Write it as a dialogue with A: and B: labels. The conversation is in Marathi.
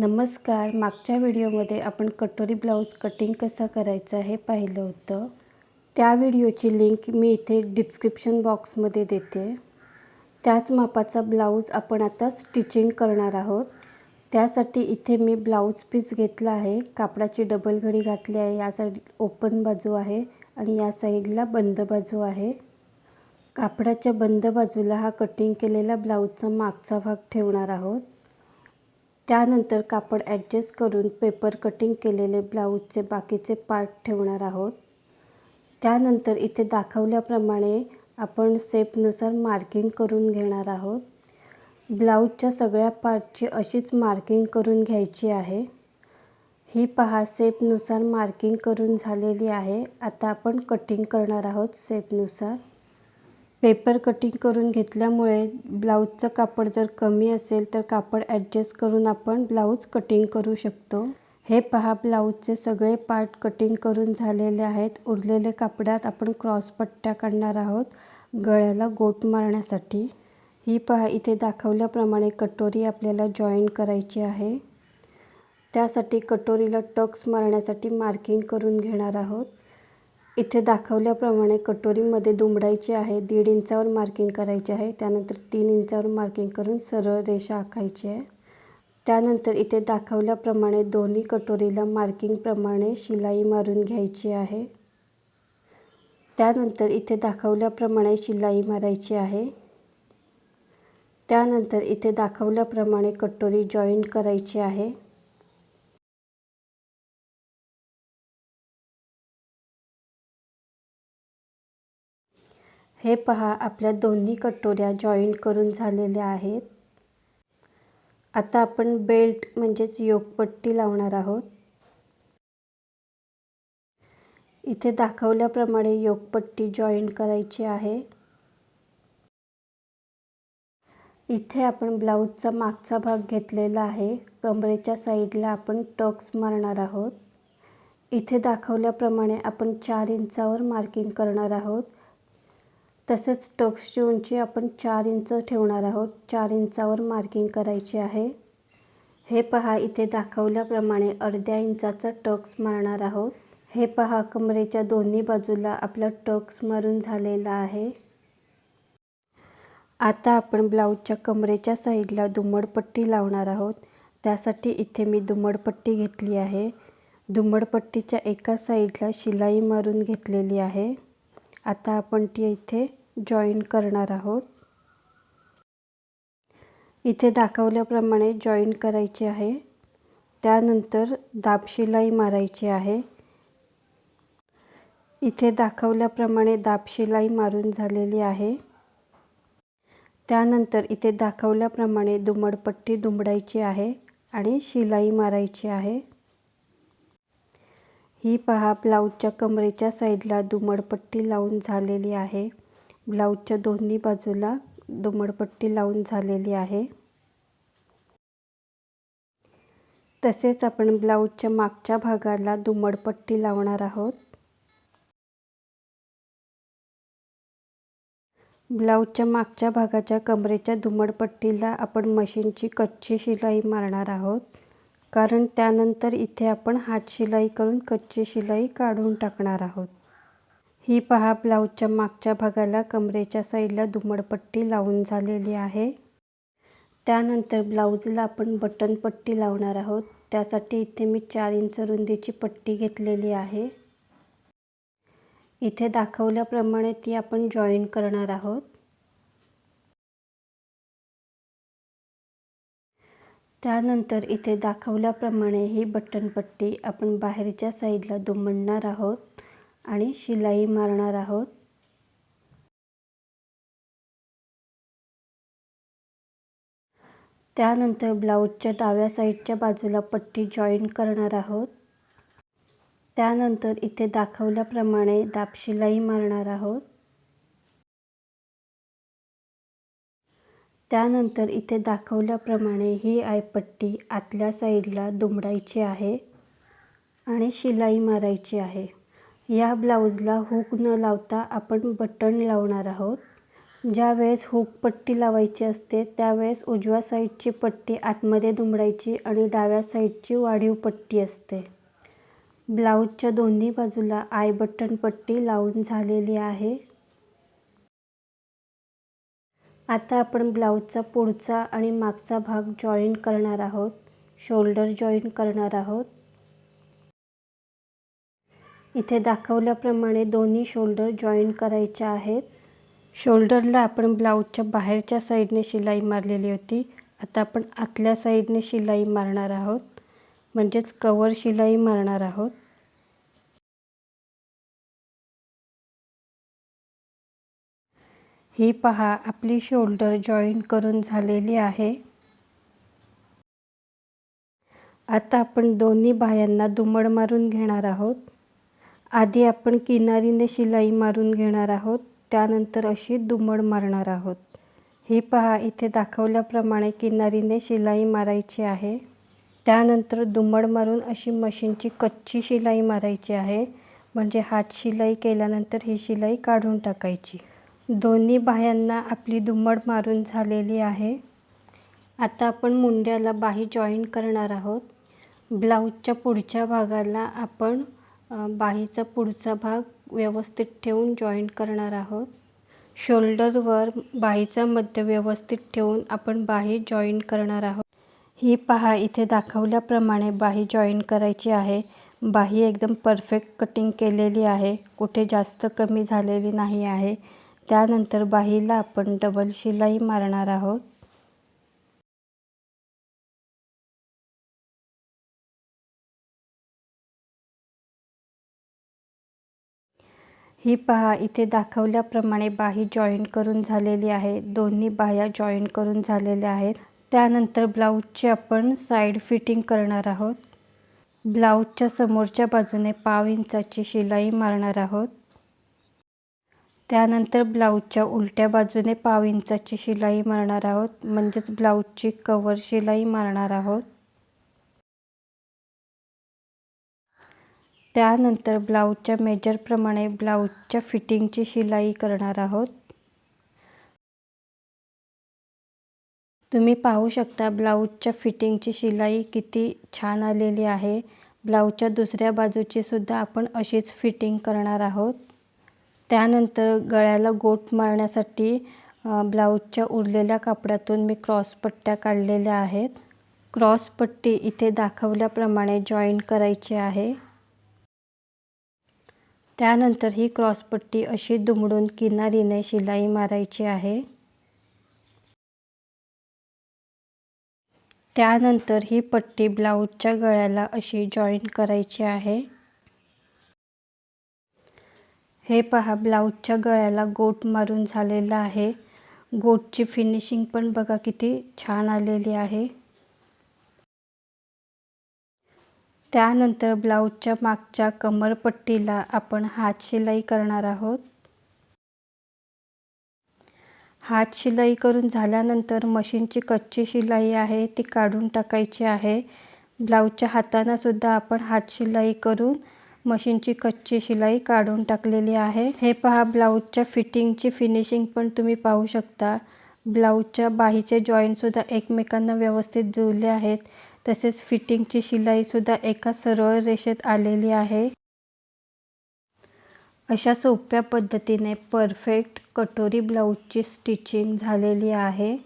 A: नमस्कार. मागच्या व्हिडिओमध्ये आपण कटोरी ब्लाऊज कटिंग कसा करायचा हे पाहिलं होतं. त्या व्हिडिओची लिंक मी इथे डिस्क्रिप्शन बॉक्समध्ये देते. त्याच मापाचा ब्लाऊज आपण आता स्टिचिंग करणार आहोत. त्यासाठी इथे मी ब्लाऊज पीस घेतला आहे. कापडाची डबल घडी घातली आहे. या साईड ओपन बाजू आहे आणि या साईडला बंद बाजू आहे. कापडाच्या बंद बाजूला हा कटिंग केलेला ब्लाऊजचा मागचा भाग ठेवणार आहोत. त्यानंतर कापड ॲडजस्ट करून पेपर कटिंग केलेले ब्लाऊजचे बाकीचे पार्ट ठेवणार आहोत. त्यानंतर इथे दाखवल्याप्रमाणे आपण सेपनुसार मार्किंग करून घेणार आहोत. ब्लाऊजच्या सगळ्या पार्टची अशीच मार्किंग करून घ्यायची आहे. ही पहा सेपनुसार मार्किंग करून झालेली आहे. आता आपण कटिंग करणार आहोत सेपनुसार पेपर कटिंग करून घेतल्यामुळे ब्लाऊजचं कापड जर कमी असेल तर कापड ॲडजस्ट करून आपण ब्लाऊज कटिंग करू शकतो. हे पहा ब्लाऊजचे सगळे पार्ट कटिंग करून झालेले आहेत. उरलेले कापडात आपण क्रॉस पट्ट्या काढणार आहोत गळ्याला गोट मारण्यासाठी. ही पहा इथे दाखवल्याप्रमाणे कटोरी आपल्याला जॉईन करायची आहे. त्यासाठी कटोरीला टक्स मारण्यासाठी मार्किंग करून घेणार आहोत. इथे दाखवल्याप्रमाणे कटोरीमध्ये दुमडायची आहे दीड इंचावर मार्किंग करायची आहे त्यानंतर तीन इंचावर मार्किंग करून सरळ रेषा आखायची आहे. त्यानंतर इथे दाखवल्याप्रमाणे दोन्ही कटोरीला मार्किंगप्रमाणे शिलाई मारून घ्यायची आहे. त्यानंतर इथे दाखवल्याप्रमाणे शिलाई मारायची आहे. त्यानंतर इथे दाखवल्याप्रमाणे कटोरी जॉईंट करायची आहे. हे पहा आपल्या दोन्ही कटोऱ्या जॉईंट करून झालेल्या आहेत. आता आपण बेल्ट म्हणजेच योगपट्टी लावणार आहोत. इथे दाखवल्याप्रमाणे योगपट्टी जॉईंट करायची आहे. इथे आपण ब्लाऊजचा मागचा भाग घेतलेला आहे. कमरेच्या साईडला आपण टक्स मारणार आहोत. इथे दाखवल्याप्रमाणे आपण चार इंचावर मार्किंग करणार आहोत. तसेच टक्सची उंची आपण चार इंच ठेवणार आहोत. चार इंचावर मार्किंग करायची आहे. हे पहा इथे दाखवल्याप्रमाणे अर्ध्या इंचाचा टक्स मारणार आहोत. हे पहा कमरेच्या दोन्ही बाजूला आपला टक्स मारून झालेला आहे. आता आपण ब्लाऊजच्या कमरेच्या साईडला दुमडपट्टी लावणार आहोत. त्यासाठी इथे मी दुमडपट्टी घेतली आहे. दुमडपट्टीच्या एका साईडला शिलाई मारून घेतलेली आहे. आता आपण ती इथे जॉईन करणार आहोत. इथे दाखवल्याप्रमाणे जॉईन करायचे आहे. त्यानंतर दाबशिलाई मारायची आहे. इथे दाखवल्याप्रमाणे दाबशिलाई मारून झालेली आहे. त्यानंतर इथे दाखवल्याप्रमाणे दुमडपट्टी दुमडायची आहे आणि शिलाई मारायची आहे. ही पहा ब्लाऊजच्या कमरेच्या साईडला दुमडपट्टी लावून झालेली आहे. ब्लाऊजच्या दोन्ही बाजूला दुमडपट्टी लावून झालेली आहे. तसेच आपण ब्लाऊजच्या मागच्या भागाला दुमडपट्टी लावणार आहोत. ब्लाऊजच्या मागच्या भागाच्या कमरेच्या दुमडपट्टीला आपण मशीनची कच्ची शिलाई मारणार आहोत. कारण त्यानंतर इथे आपण हात शिलाई करून कच्ची शिलाई काढून टाकणार आहोत. ही पहा ब्लाऊजच्या मागच्या भागाला कमरेच्या साईडला दुमडपट्टी लावून झालेली आहे. त्यानंतर ब्लाऊजला आपण बटन पट्टी लावणार आहोत. त्यासाठी इथे मी चार इंच रुंदीची पट्टी घेतलेली आहे. इथे दाखवल्याप्रमाणे ती आपण जॉईन करणार आहोत. त्यानंतर इथे दाखवल्याप्रमाणे ही बटनपट्टी आपण बाहेरच्या साईडला दुमडणार आहोत. आणि शिलाई मारणार आहोत. त्यानंतर ब्लाऊजच्या डाव्या साईडच्या बाजूला पट्टी जॉईन करणार आहोत. त्यानंतर इथे दाखवल्याप्रमाणे दाबशिलाई मारणार आहोत. त्यानंतर इथे दाखवल्याप्रमाणे ही आयपट्टी आतल्या साईडला दुमडायची आहे आणि शिलाई मारायची आहे. या ब्लाऊजला हुक न लावता आपण बटन लावणार आहोत. ज्यावेळेस हुक पट्टी लावायची असते त्यावेळेस उजव्या साईडची पट्टी आतमध्ये दुमडायची आणि डाव्या साईडची वाढीव पट्टी असते. ब्लाऊजच्या दोन्ही बाजूला आय बटन पट्टी लावून झालेली आहे. आता आपण ब्लाऊजचा पुढचा आणि मागचा भाग जॉईन करणार आहोत. शोल्डर जॉईन करणार आहोत. इथे दाखवल्याप्रमाणे दोन्ही शोल्डर जॉईन करायचे आहेत. शोल्डरला आपण ब्लाऊजच्या बाहेरच्या साईडने शिलाई मारलेली होती. आता आपण आतल्या साईडने शिलाई मारणार आहोत. म्हणजेच कवर शिलाई मारणार आहोत. ही पहा आपली शोल्डर जॉईन करून झालेली आहे. आता आपण दोन्ही बायांना दुमड मारून घेणार आहोत. आधी आपण किनारीने शिलाई मारून घेणार आहोत त्यानंतर अशी दुमड मारणार आहोत. ही पहा इथे दाखवल्याप्रमाणे किनारीने शिलाई मारायची आहे. त्यानंतर दुमड मारून अशी मशीनची कच्ची शिलाई मारायची आहे. म्हणजे हात शिलाई केल्यानंतर ही शिलाई काढून टाकायची. दोन्ही बाह्यांना आपली दुमड मारून झालेली आहे. आता आपण मुंड्याला बाही जॉईन करणार आहोत. ब्लाऊजच्या पुढच्या भागाला आपण बाहीचा पुढचा भाग व्यवस्थित ठेवून जॉईन करणार आहोत. शोल्डरवर बाहीचा मध्य व्यवस्थित ठेवून आपण बाही जॉईन करणार आहोत. ही पहा इथे दाखवल्याप्रमाणे बाही जॉईन करायची आहे. बाही एकदम परफेक्ट कटिंग केलेली आहे. कुठे जास्त कमी झालेली नाही आहे. त्यानंतर बाहीला आपण डबल शिलाई मारणार आहोत. ही पहा इथे दाखवल्याप्रमाणे बाही जॉईन करून झालेली आहे. दोन्ही बाह्या जॉईन करून झालेल्या आहेत. त्यानंतर ब्लाऊजची आपण साईड फिटिंग करणार आहोत. ब्लाऊजच्या समोरच्या बाजूने पाव इंचाची शिलाई मारणार आहोत. त्यानंतर ब्लाऊजच्या उलट्या बाजूने पाव इंचाची शिलाई मारणार आहोत. म्हणजेच ब्लाऊजची कवर शिलाई मारणार आहोत. त्यानंतर ब्लाऊजच्या मेजरप्रमाणे ब्लाऊजच्या फिटिंगची शिलाई करणार आहोत. तुम्ही पाहू शकता ब्लाऊजच्या फिटिंगची शिलाई किती छान आलेली आहे. ब्लाऊजच्या दुसऱ्या बाजूची सुद्धा आपण अशीच फिटिंग करणार आहोत. त्यानंतर गळ्याला गोट मारण्यासाठी ब्लाऊजच्या उरलेल्या कापडातून मी क्रॉस पट्ट्या काढलेल्या आहेत. क्रॉस पट्टी इथे दाखवल्याप्रमाणे जॉईन करायची आहे. त्यानंतर ही क्रॉसपट्टी अशी दुमडून किनारीने शिलाई मारायची आहे. त्यानंतर ही पट्टी ब्लाऊजच्या गळ्याला अशी जॉईन करायची आहे. हे पहा ब्लाऊजच्या गळ्याला गोट मारून झालेला आहे. गोटची फिनिशिंग पण बघा किती छान आलेली आहे. त्यानंतर ब्लाऊजच्या मागच्या कमरपट्टीला आपण हात शिलाई करणार आहोत. हात शिलाई करून झाल्यानंतर मशीनची कच्ची शिलाई आहे ती काढून टाकायची आहे. ब्लाऊजच्या हाताना सुद्धा आपण हात शिलाई करून मशीनची कच्ची शिलाई काढून टाकलेली आहे. हे पहा ब्लाऊजच्या फिटिंगची फिनिशिंग पण तुम्ही पाहू शकता. ब्लाऊजच्या बाहीचे जॉईंटसुद्धा एकमेकांना व्यवस्थित जुळले आहेत. तसेच फिटिंगची शिलाईसुद्धा एका सरळ रेषेत आलेली आहे. अशा सोप्या पद्धतीने परफेक्ट कटोरी ब्लाऊजची स्टिचिंग झालेली आहे.